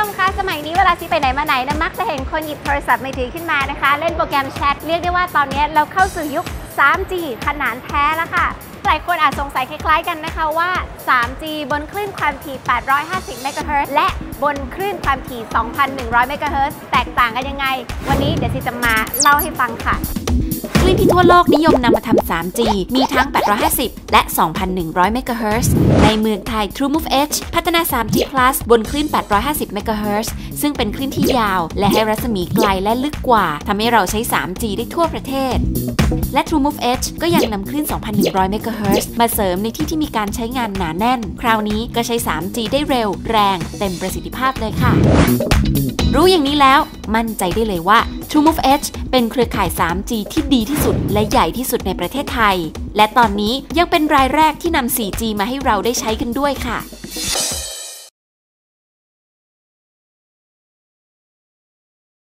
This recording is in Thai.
ชมคะสมัยนี้เวลาซีไปไหนมาไหนนะมักจะเห็นคนหยิบโทรศัพท์มือถือขึ้นมานะคะ เล่นโปรแกรมแชทเรียกได้ว่าตอนนี้เราเข้าสู่ยุค 3G ขนานแท้แล้วค่ะ หลายคนอาจสงสัยคล้ายๆกันนะคะว่า 3G บนคลื่นความถี่ 850 เมกะเฮิรตซ์และบนคลื่นความถี่ 2,100 เมกะเฮิรตซ์แตกต่างกันยังไง วันนี้เดี๋ยวซีจะมาเล่าให้ฟังค่ะ คลื่นที่ทั่วโลกนิยมนำมาทำ 3G มีทั้ง 850 และ 2,100 MHz ในเมืองไทย TrueMove Edge พัฒนา 3G Plus บนคลื่น 850 MHz ซึ่งเป็นคลื่นที่ยาว และให้รัศมีไกลและลึกกว่าทำให้เราใช้ 3G ได้ทั่วประเทศ และ TrueMove Edge ก็ยังนำคลื่น 2,100 MHz มาเสริมในที่ที่มีการใช้งานหนาแน่น คราวนี้ก็ใช้ 3G ได้เร็ว แรง เต็มประสิทธิภาพเลยค่ะ รู้อย่างนี้แล้วมั่นใจได้เลยว่า TrueMove Edge เป็นเครือข่าย 3G ที่ดีที่สุดและใหญ่ที่สุดในประเทศไทย และตอนนี้ยังเป็นรายแรกที่นำ 4G มาให้เราได้ใช้กันด้วยค่ะ